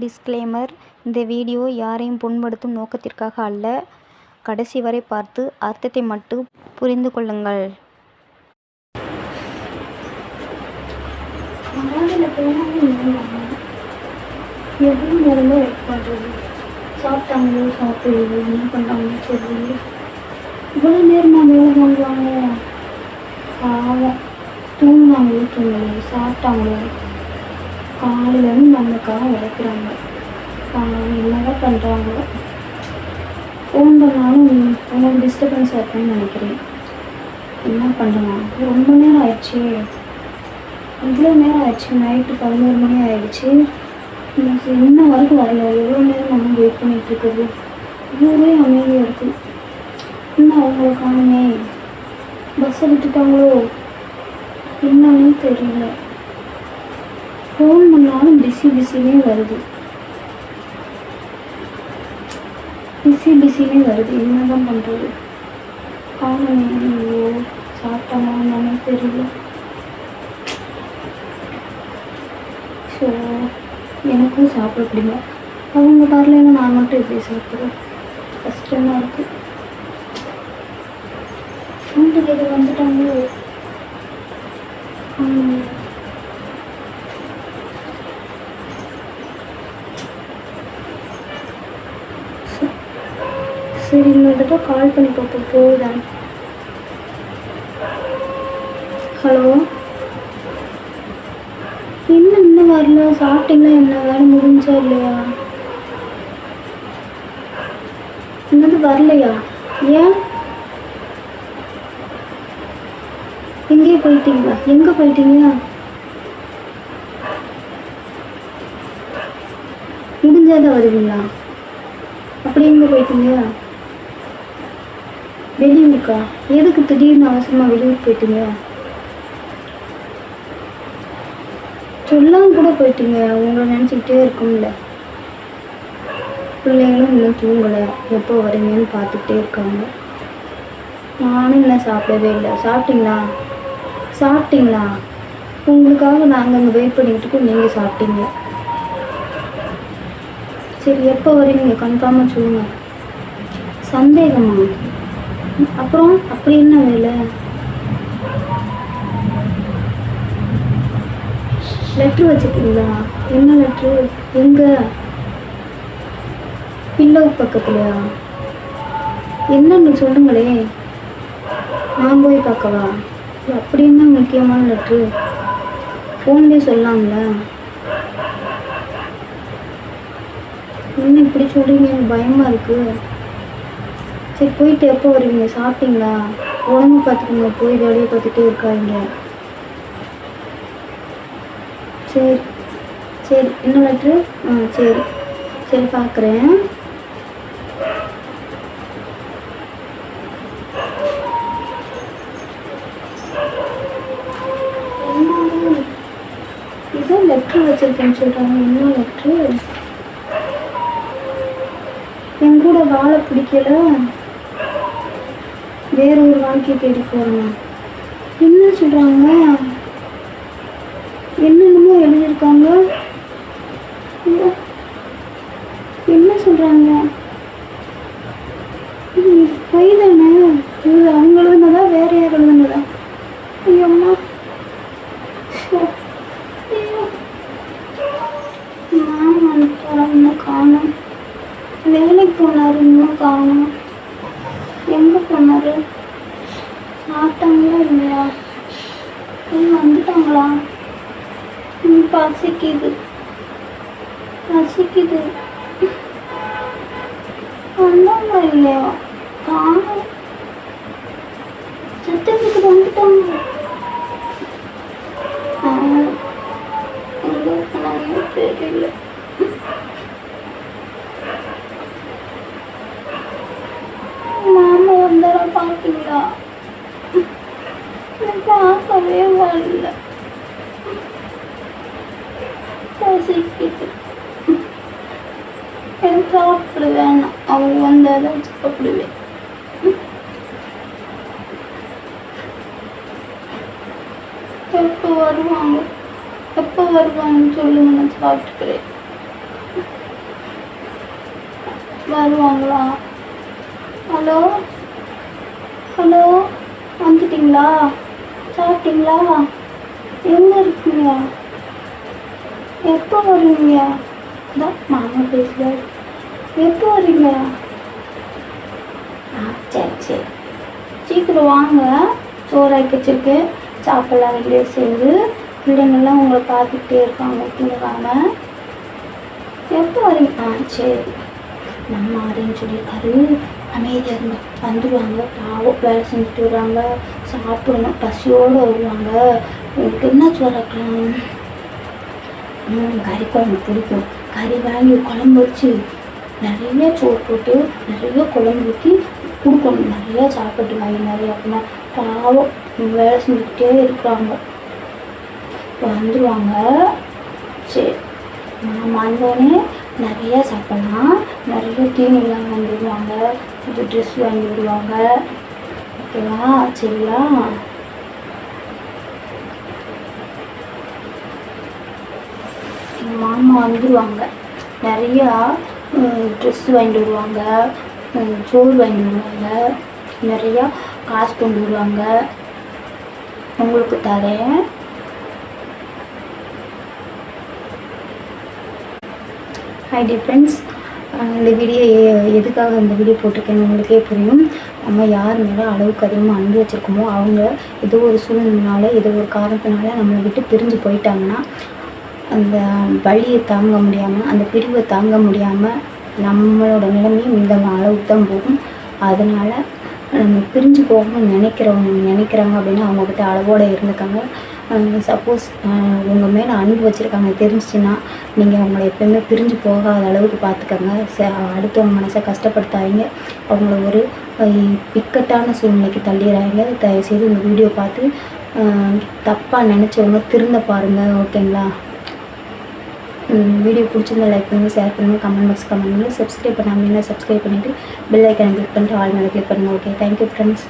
Disclaimer இந்த video யாரையும் புண்படுத்தும் நோக்கத்திற்காக அல்ல. கடைசி வரை பார்த்து அர்த்தத்தை மட்டும் புரிந்து கொள்ளுங்கள். காலையில் போனாலும் எவ்வளோ நேரமாக வெயிட் பண்ணுறது சாப்பிட்டாங்களோ சாப்பிடலையோ என்ன பண்ணுறாங்களோ தெரியல இவ்வளோ நேரமாக வேலை பண்ணுவாங்க பாவம். தூங்கினாங்களோ தூங்கலையோ சாப்பிட்டாங்களோ? காலையிலேருந்து நம்மளுக்காக உழைக்கிறாங்க. அவங்க என்னதான் பண்ணுறாங்களோ ஃபோன் பண்ணாலும் உங்களுக்கு டிஸ்டர்பன்ஸ் இருக்குன்னு நினைக்கிறேன். என்ன பண்ணலாம்? ரொம்ப நேரம் ஆயிடுச்சு. இவ்வளோ நேரம் ஆயிடுச்சு. நைட்டு பதினோரு மணி ஆயிடுச்சு. இன்ன வரைக்கும் வரல எவ்வளோ நேரம் நம்ம வெயிட் பண்ணிகிட்ருக்குது இருக்குது. இவ்வளோ அமைதியாக இருக்குது இன்னும் அவங்கள காணுமே? பஸ்ஸை விட்டுட்டாங்களோ? என்னன்னு தெரியல. ஃபோன் பண்ணாலும் பிஸி பிஸினே வருது. பிஸி பிஸினே வருது. என்ன தான் பண்ணுறது காலையோ ஐயோ சாப்பிட்டாங்களா என்னன்னு தெரியல. ஸோ எனக்கும் சாப்பிட பிடிக்கல. அவங்க வரலைன்னா நான் மட்டும் எப்படி சாப்பிட்றேன். கஷ்டமாக இருக்குது வீட்டுக்கு வந்துட்டாங்களோ ம். ச- சரி இன்னொரு கால் பண்ணி பார்ப்போம். போகுதான் ஹலோ என்ன இன்னும் வரல. சாப்பிட்டீங்களா என்ன? வேலை முடிஞ்சா இல்லையா? இன்னும் வரலையா? ஏன்? எங்கே போயிட்டீங்களா? எங்கே போயிட்டீங்க? முடிஞ்சாதான் வருவீங்களா? அப்படி எங்கே போயிட்டீங்க? வெளியூருக்கா எதுக்கு திடீர்னு அவசரமாக வெளியூர் போயிட்டீங்க? சொல்லாம கூட போயிட்டீங்க. உங்களை நினச்சிக்கிட்டே இருக்கும்ல. பிள்ளைங்களும் இன்னும் தூங்கலை. எப்போ வரீங்கன்னு பார்த்துக்கிட்டே இருக்காங்க. நானும் இன்னும் சாப்பிடவே இல்லை. சாப்பிட்டீங்களா? சாப்பிட்டீங்களா? உங்களுக்காக நாங்கள் அங்கே வெயிட் பண்ணிக்கிட்டு இருக்கோம். நீங்கள் சாப்பிட்டீங்க. சரி எப்போ வரீங்க? கன்ஃபார்மாக சொல்லுங்கள் சந்தேகமா? அப்புறம் அப்படி என்ன வேலை? லெட்ரு வச்சுருக்கீங்களா என்ன லெட்ரு எங்கே? பில்லோ பக்கத்துலையா? என்னன்னு சொல்லுங்களே. நான் போய் பார்க்கவா? அப்படி என்ன முக்கியமான லெட்ரு ஃபோன்லேயே சொல்லலாம்ல என்ன இப்படி சொல்கிறீங்க எனக்கு பயமாக இருக்கு. சரி போயிட்டு எப்போ வருவீங்க? சாப்பிட்டீங்களா? உடம்பு பார்த்துக்கோங்க. போய் வேலையை பார்த்துட்டே இருக்காதிங்க. சரி சரி. என்ன லெட்ரு ஆ சரி. சரி பார்க்குறேன். ஏதோ லெட்ரு வச்சிருக்கேன்னு சொல்கிறாங்க என்ன லெட்ரு என் கூட வாழ பிடிக்கல. வேற ஒரு வாழ்க்கையை தேடி போகிறேன் என்ன சொல்கிறாங்க என்னென்னமோ எழுதியிருக்காங்க. என்ன சொல்கிறாங்க இது பொய் தானே? இது அவங்க எழுதுனதா வேற யார் எழுதுனதா ஐயோ அம்மா. ஷோ. காணும். வேலைக்கு போனாரு இன்னும் காணும். കളാം പച്ചക്കിത് പച്ചക്കിത് ഒന്നുമില്ലയോ കാണും സത്യം அவங்க வந்தால் தான் சாப்பிடுவேன். எப்போ வருவாங்க? எப்போ வருவாங்கன்னு சொல்லுங்க நான் சாப்பிட்டுக்கிறேன். வருவாங்களா? ஹலோ? ஹலோ? வந்துட்டீங்களா? சாப்பிட்டீங்களா? எங்கே இருக்கீங்க? எப்போ வருவீங்க? தான் மாமா பேசுகிறார் எப்போ வரீங்க? ஆ சரி சரி. சீக்கிரம் வாங்க. சோறு ஆக்கி வச்சிருக்கு. சாப்பிடலாம் சேர்ந்து பிள்ளைங்கள்லாம் உங்களை பார்த்துக்கிட்டே இருக்காங்க தூங்காம எப்போ வரீங்க? ஆ சரி. நம்ம அப்படின்னு சொல்லியிருக்காரு. அமைதியாக இருந்து வந்துடுவாங்க பாவம் வேலை செஞ்சுட்டு வருவாங்க. சாப்பிடணும் பசியோடு வருவாங்க. உங்களுக்கு என்ன சோறாக்கலாம் ம் கறி குழம்பு பிடிக்கும். கறி வாங்கி குழம்பு வச்சு நிறைய சோறு போட்டு நிறைய குழம்பு ஊற்றி கொடுக்கணும். நிறையா சாப்பிட்டு வாங்கி நிறைய அப்படின்னா பாவம். வேலை செஞ்சுக்கிட்டே இருக்கிறாங்க. வந்துடுவாங்க சரி. நான் வந்தோடனே நிறைய சாப்பிட்லாம். நிறைய தீனிலாம் வாங்கி விடுவாங்க. புது ட்ரெஸ் வாங்கி விடுவாங்க. ஓகேவா? சரியா? எங்கள் மாமா வந்துடுவாங்க நிறையா ட்ரெஸ் வாங்கிட்டு வருவாங்க. சோறு வாங்கிட்டு வருவாங்க. நிறையா காசு கொண்டு வருவாங்க. உங்களுக்கு தரேன். ஹாய் டி ஃப்ரெண்ட்ஸ் இந்த வீடியோ எதுக்காக இந்த வீடியோ போட்டிருக்கேன் உங்களுக்கே புரியும். நம்ம யார் மேலே அளவுக்கு அதிகமாக அன்பு வச்சுருக்கோமோ அவங்க ஏதோ ஒரு சூழ்நிலைனால ஏதோ ஒரு காரணத்தினால நம்மளை விட்டு பிரிஞ்சு போயிட்டாங்கன்னா அந்த வலியை தாங்க முடியாமல் அந்த பிரிவை தாங்க முடியாமல் நம்மளோட நிலைமையும் இந்த அளவுக்கு தான் போகும். அதனால் நம்ம பிரிஞ்சு போகணும்னு நினைக்கிறவங்க நினைக்கிறாங்க அப்படின்னா அவங்கக்கிட்ட அளவோடு இருந்துக்காங்க. சப்போஸ் உங்கள் மேலே அன்பு வச்சுருக்காங்க தெரிஞ்சிச்சுன்னா நீங்கள் அவங்கள எப்பயுமே பிரிஞ்சு போகாத அளவுக்கு பார்த்துக்கோங்க ச அடுத்தவங்க மனசை கஷ்டப்படுத்தாதீங்க. அவங்கள ஒரு பிக்கட்டான இக்கட்டான சூழ்நிலைக்கு தள்ளிடுறாங்க தயவுசெய்து இந்த வீடியோ பார்த்து தப்பாக நினச்சவங்க திருந்த பாருங்கள் ஓகேங்களா வீடியோ பிடிச்சிருந்தா லைக் பண்ணுங்கள் ஷேர் பண்ணுங்கள் கமெண்ட் பாக்ஸ் கமெண்ட் பண்ணுங்கள் சப்ஸ்கிரைப் பண்ணாமல் சப்ஸ்கிரைப் பண்ணிவிட்டு பெல் ஐக்கனை கிளிக் பண்ணிட்டு ஆல் மேலே கிளிக் பண்ணுங்கள் ஓகே தேங்க்யூ ஃப்ரெண்ட்ஸ்